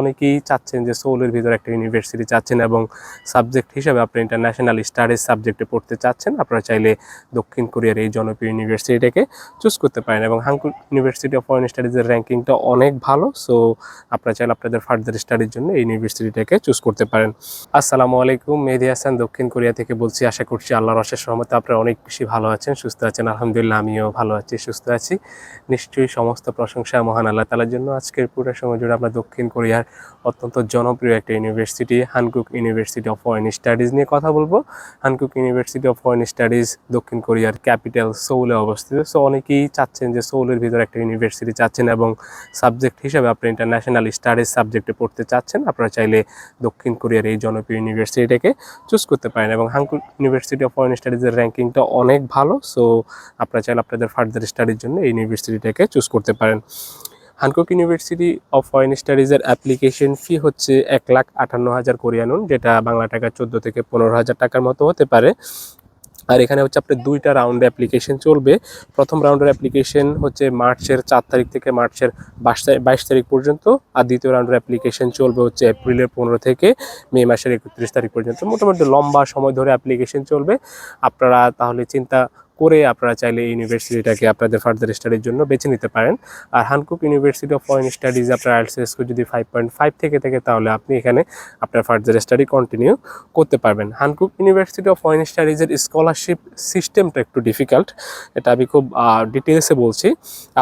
অনেকেই চাচ্ছেন যে সোলের ভিতরে একটা ইউনিভার্সিটি চাচ্ছেন এবং সাবজেক্ট হিসাবে আপনি ইন্টারন্যাশনাল স্টাডিজ সাবজেক্টে পড়তে চাচ্ছেন, আপনারা চাইলে দক্ষিণ কোরিয়ার এই জনপ্রিয় ইউনিভার্সিটিটাকে চুজ করতে পারেন এবং হাঙ্কুক ইউনিভার্সিটি অফ ফরেন স্টাডিজের র্যাঙ্কিংটা অনেক ভালো সো আপনারা চাইলে আপনাদের ফার্দার স্টাডির জন্য এই ইউনিভার্সিটিটাকে চুজ করতে পারেন। আসসালামু আলাইকুম, মেহেদি হাসান, দক্ষিণ কোরিয়া থেকে বলছি, আশা করছি আল্লাহর অশেষ রহমতে আপনারা অনেক বেশি ভালো আছেন, সুস্থ আছেন, আলহামদুলিল্লাহ আমিও ভালো আছি, সুস্থ আছি। নিশ্চয়ই সমস্ত প্রশংসা মহান আল্লাহ তালার জন্য। আজকের পুরো সময় জুড়ে আমরা দক্ষিণ কোরিয়ার অত্যন্ত জনপ্রিয় একটা university, Hankuk university of foreign studies নিয়ে কথা বলব। Hankuk university of foreign studies দক্ষিণ কোরিয়ার ক্যাপিটাল সৌলে অবস্থিত। সো অনেকেই চাচ্ছেন যে সৌলের ভিতরে একটা ইউনিভার্সিটি চাচ্ছেন এবং সাবজেক্ট হিসাবে আপনি ইন্টারন্যাশনাল স্টাডিজ সাবজেক্টে পড়তে চাচ্ছেন। আপনারা চাইলে দক্ষিণ কোরিয়ার এই জনপ্রিয় ইউনিভার্সিটিটাকে চুজ করতে পারেন এবং হানকুক ইউনিভার্সিটি অফ ফরেন স্টাডিজের র্যাঙ্কিংটা অনেক ভালো। সো আপনারা চাইলে আপনাদের ফার্দার স্টাডির জন্য এই ইউনিভার্সিটিটাকে চুজ করতে পারেন। হানকুক ইউনিভার্সিটি অফ ফরেন স্টাডিজের অ্যাপ্লিকেশন ফি হচ্ছে এক লাখ আটান্ন হাজার কোরিয়ানুন যেটা বাংলা টাকা চোদ্দ থেকে পনেরো হাজার টাকার মতো হতে পারে। আর এখানে হচ্ছে আপনার দুইটা রাউন্ডে অ্যাপ্লিকেশন চলবে। প্রথম রাউন্ডের অ্যাপ্লিকেশন হচ্ছে মার্চের চার তারিখ থেকে মার্চের বাইশ বাইশ তারিখ পর্যন্ত। আর দ্বিতীয় রাউন্ডের অ্যাপ্লিকেশন চলবে হচ্ছে এপ্রিলের পনেরো থেকে মে মাসের একত্রিশ তারিখ পর্যন্ত। মোটামুটি লম্বা সময় ধরে অ্যাপ্লিকেশন চলবে। আপনারা তাহলে চিন্তা করে আপনারা চাইলে এই ইউনিভার্সিটিটাকে আপনাদের ফার্দার স্টাডির জন্য বেছে নিতে পারেন। আর Hankuk university of foreign studies আপনার আইএলস স্কোর যদি ফাইভ পয়েন্ট ফাইভ থেকে থাকে, তাহলে আপনি এখানে আপনার ফার্দার স্টাডি কন্টিনিউ করতে পারবেন। হানকুক ইউনিভার্সিটি অফ ফরেন স্টাডিজের স্কলারশিপ সিস্টেমটা একটু ডিফিকাল্ট এটা আমি খুব ডিটেলসে বলছি।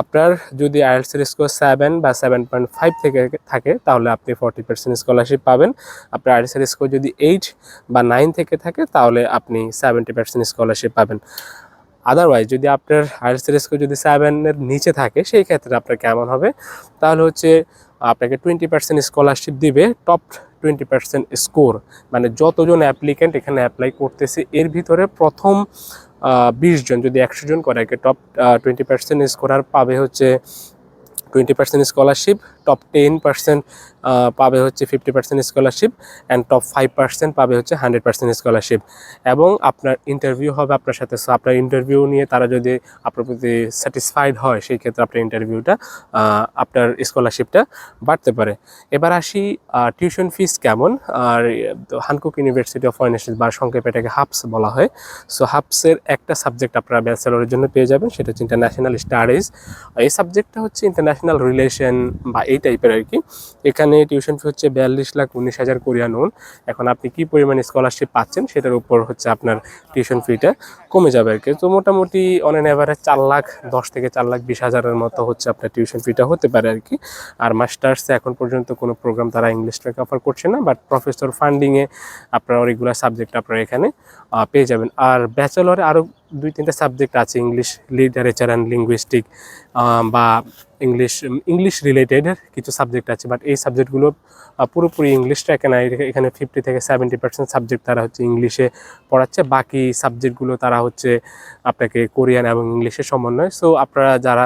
আপনার যদি আইএলস স্কোর সেভেন বা সেভেন পয়েন্ট ফাইভ থেকে থাকে, তাহলে আপনি ফর্টি পার্সেন্ট স্কলারশিপ পাবেন। আপনার আইএলস স্কোর যদি এইট বা নাইন থেকে থাকে, তাহলে আপনি সেভেন্টি পার্সেন্ট স্কলারশিপ পাবেন। আদারওয়াইজ যদি আপনার আইএলসের স্কোর যদি সেভেনের নিচে থাকে, সেই ক্ষেত্রে আপনার কেমন হবে? তাহলে হচ্ছে আপনাকে টোয়েন্টি পার্সেন্ট স্কলারশিপ দিবে টপ টোয়েন্টি পার্সেন্ট স্কোর মানে যতজন অ্যাপ্লিকেন্ট এখানে অ্যাপ্লাই করতেছে, এর ভিতরে প্রথম বিশ জন, যদি একশো জন করে টপ টোয়েন্টি পার্সেন্ট স্কোরার পাবে হচ্ছে twenty percent scholarship top ten percent পাবে হচ্ছে fifty percent scholarship and top five percent পাবে হচ্ছে হান্ড্রেড পার্সেন্ট স্কলারশিপ এবং আপনার ইন্টারভিউ হবে আপনার সাথে। সো আপনার ইন্টারভিউ নিয়ে তারা যদি আপনার প্রতি স্যাটিসফাইড হয়, সেই ক্ষেত্রে আপনার ইন্টারভিউটা আপনার স্কলারশিপটা বাড়তে পারে। এবার আসি টিউশন ফিস কেমন? আর হানকুক ইউনিভার্সিটি অফ ফরেন বা সংক্ষেপে এটাকে হাবস বলা হয়। সো হাবসের একটা সাবজেক্ট আপনারা ব্যাচেলরের জন্য পেয়ে যাবেন, সেটা হচ্ছে ইন্টারন্যাশনাল স্টাডিজ এই সাবজেক্টটা হচ্ছে ইন্টারন্যাশনাল রিলেশন বা এই টাইপের আর কি এখানে টিউশন ফি হচ্ছে বিয়াল্লিশ লাখ উনিশ হাজার কোরিয়ান ওন। এখন আপনি কি পরিমাণ স্কলারশিপ পাচ্ছেন সেটার উপর হচ্ছে আপনার টিউশন ফিটা কমে যাবে আর কি তো মোটামুটি অন অ্যান অ্যাভারেজ চার লাখ, দশ থেকে চার লাখ বিশ হাজারের মতো হচ্ছে আপনার টিউশন ফিটা হতে পারে আর কি আর মাস্টার্সে এখন পর্যন্ত কোনো প্রোগ্রাম তারা ইংলিশটাকে অফার করছে না বাট প্রফেসর ফান্ডিংয়ে আপনারা রেগুলার সাবজেক্ট আপনারা এখানে পেয়ে যাবেন। আর ব্যাচেলরে আরও দুই তিনটা সাবজেক্ট আছে ইংলিশ লিটারেচার অ্যান্ড লিঙ্গুইস্টিক বা ইংলিশ ইংলিশ রিলেটেড কিছু সাবজেক্ট আছে বাট এই সাবজেক্টগুলো পুরোপুরি ইংলিশটা এখানে এখানে ফিফটি থেকে সেভেন্টি পার্সেন্ট সাবজেক্ট তারা হচ্ছে ইংলিশে পড়াচ্ছে। বাকি সাবজেক্টগুলো তারা হচ্ছে আপনাকে কোরিয়ান এবং ইংলিশের সমন্বয়। সো আপনারা যারা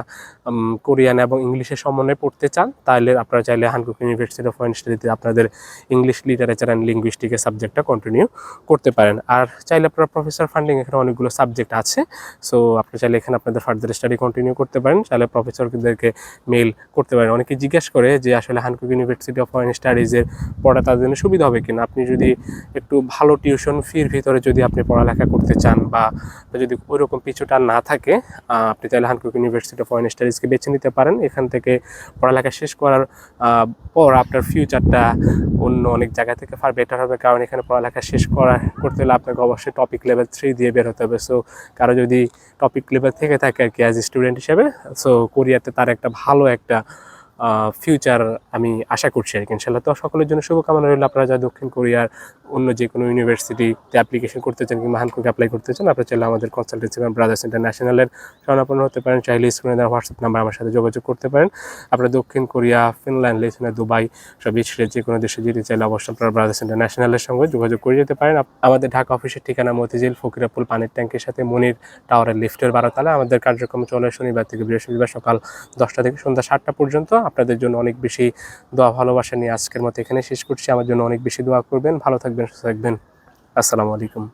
কোরিয়ান এবং ইংলিশের সমন্বয়ে পড়তে চান, তাহলে আপনারা চাইলে হানকুক ইউনিভার্সিটি অফ ফরেন স্টাডিতে আপনাদের ইংলিশ লিটারেচার অ্যান্ড লিঙ্গুইস্টিকের সাবজেক্টটা কন্টিনিউ করতে পারেন। আর চাইলে আপনারা প্রফেসর ফান্ডিং এখানে অনেকগুলো সাবজেক্ট আছে সো আপনি চাইলে এখানে আপনাদের ফার্দার স্টাডি কন্টিনিউ করতে পারেন, চাইলে প্রফেসরদেরকে মেল করতে পারেন। অনেকে জিজ্ঞেস করে যে আসলে হানকুক ইউনিভার্সিটি অফ ফরেন স্টাডিজের পড়া তাদের জন্য সুবিধা হবে কিনা? আপনি যদি একটু ভালো টিউশন ফির ভিতরে যদি আপনি পড়ালেখা করতে চান বা যদি ওইরকম পিছুটা না থাকে আপনি চাইলে হানকুক ইউনিভার্সিটি অফ ফরেন স্টাডিজকে বেছে নিতে পারেন। এখান থেকে পড়ালেখা শেষ করার পর আপনার ফিউচারটা অন্য অনেক জায়গা থেকে ফার বেটার হবে। কারণ এখানে পড়ালেখা শেষ করা, করতে হলে আপনাকে অবশ্যই টপিক লেভেল থ্রি দিয়ে বের হতে হবে। সো কারও যদি টপিক লেভেল থেকে থাকে আর কি অ্যাজ স্টুডেন্ট হিসেবে সো কোরিয়াতে তার একটা ভালো একটা ফিউচার আমি আশা করছি আর কি ইনশাল্লাহ তো সকলের জন্য শুভকামনা রইল। আপনারা যারা দক্ষিণ কোরিয়ার অন্য যে কোনো ইউনিভার্সিটিতে অ্যাপ্লিকেশন করতে চান কিংবা হানকুকে অ্যাপ্লাই করতে চান, আপনারা চাইলে আমাদের কনসালটেন্সি ব্রাদার্স ইন্টারন্যাশনালের স্বর্ণাপন্ন হতে পারেন। চাইলে স্ক্রিনে দেওয়া হোয়াটসঅ্যাপ নাম্বার আমার সাথে যোগাযোগ করতে পারেন। আপনারা দক্ষিণ কোরিয়া ফিনল্যান্ড লেসনা দুবাই সব ইসরে যে কোনো দেশে যেতে চাইলে অবশ্যই আপনারা ব্রাদার্স ইন্টারন্যাশনালের সঙ্গে যোগাযোগ করে যেতে পারেন। আমাদের ঢাকা অফিসের ঠিকানা মতিঝিল, ফকিরাপুল পানির ট্যাঙ্কের সাথে মনির টাওয়ারের লিফটের বারোতলা। আমাদের কার্যক্রম চলে শনিবার থেকে বৃহস্পতিবার সকাল দশটা থেকে সন্ধ্যা সাতটা পর্যন্ত। আপনাদের জন্য অনেক বেশি দোয়া, ভালোবাসা নিয়ে আজকের মতো এখানে শেষ করছি। আমার জন্য অনেক বেশি দোয়া করবেন। ভালো থাকবেন, সুস্থ থাকবেন। আসসালামু আলাইকুম।